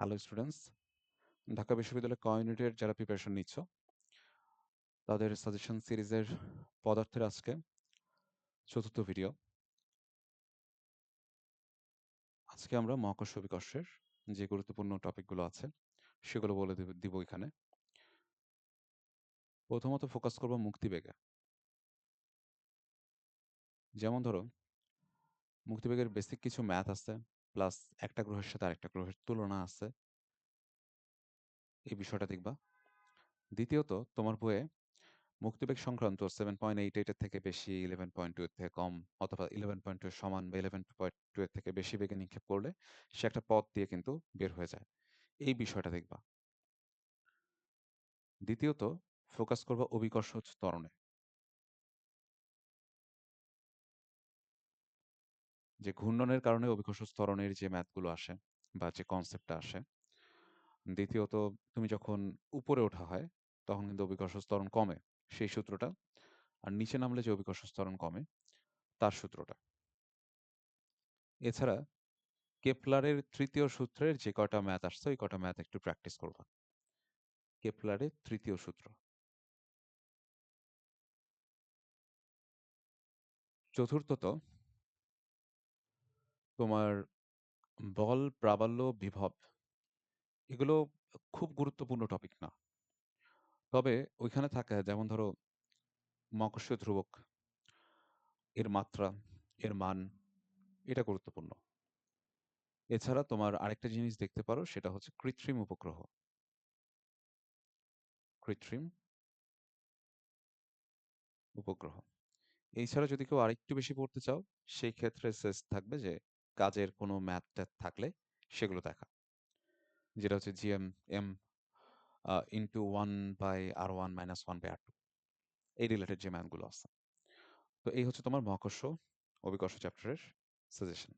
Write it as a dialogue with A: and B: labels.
A: Hello students Dhaka বিশ্ববিদ্যালয় ক ইউনিটের যারা প্রিপারেশন নিচ্ছ তাদের সাজেশন সিরিজের পদার্থের আজকে চতুর্থ ভিডিও আজকে আমরা মহাকর্ষ বিকর্ষের যে গুরুত্বপূর্ণ টপিকগুলো আছে সেগুলো বলে দিব এখানে প্রথমত ফোকাস করব মুক্তিবেগে যেমন ধরো মুক্তিবেগের বেসিক কিছু ম্যাথ আছে প্লাস একটা গ্রহের সাথে আরেকটা গ্রহের তুলনা আছে। এই বিষয়টা দেখবা। দ্বিতীয়ত, তোমার বইয়ে মুক্তিবেগ সংক্রান্ত সেভেন পয়েন্ট এইট এইটের থেকে বেশি ইলেভেন পয়েন্ট টু এর থেকে কম অথবা ইলেভেন পয়েন্ট টু সমান বা ইলেভেন পয়েন্ট টু এর থেকে বেশি বেগে নিক্ষেপ করলে সে একটা পথ দিয়ে কিন্তু বের হয়ে যায়। এই বিষয়টা দেখবা। দ্বিতীয়ত ফোকাস করবা অভিকর্ষ ত্বরণে যে ঘূর্ণনের কারণে অভিকর্ষ ত্বরণের যে ম্যাথগুলো আসে বা যে কনসেপ্টটা আসে, দ্বিতীয়ত তুমি যখন উপরে ওঠা হয়, তখন কিন্তু অভিকর্ষ ত্বরণ কমে সেই সূত্রটা। আর নিচে নামলে যে অভিকর্ষ ত্বরণ কমে, তার সূত্রটা। এছাড়া কেপলারের তৃতীয় সূত্রের যে কয়টা ম্যাথ আসছে, ওই কটা ম্যাথ একটু প্র্যাকটিস করবা। কেপলারের তৃতীয় সূত্র। চতুর্থত তোমার বল প্রাবল্য, বিভব এগুলো খুব গুরুত্বপূর্ণ টপিক না। তবে ওইখানে থাকে, যেমন ধরো মকস্য ধ্রুবক, এর মাত্রা, এর মান, এটা গুরুত্বপূর্ণ। এছাড়া তোমার আরেকটা জিনিস দেখতে পারো, সেটা হচ্ছে কৃত্রিম উপগ্রহ। কৃত্রিম উপগ্রহ। এছাড়া যদি কেউ আরেকটু বেশি পড়তে চাও, সেই ক্ষেত্রে শেষ থাকবে যে কাজের কোনো ম্যাথ ট্যাথ থাকলে সেগুলো দেখা। যেটা হচ্ছে GM M into one by R one minus one by R two এই রিলেটেড যে ম্যাথগুলো আছে। তো এই হচ্ছে তোমার মহাকর্ষ, অভিকর্ষ চ্যাপ্টারের সাজেশন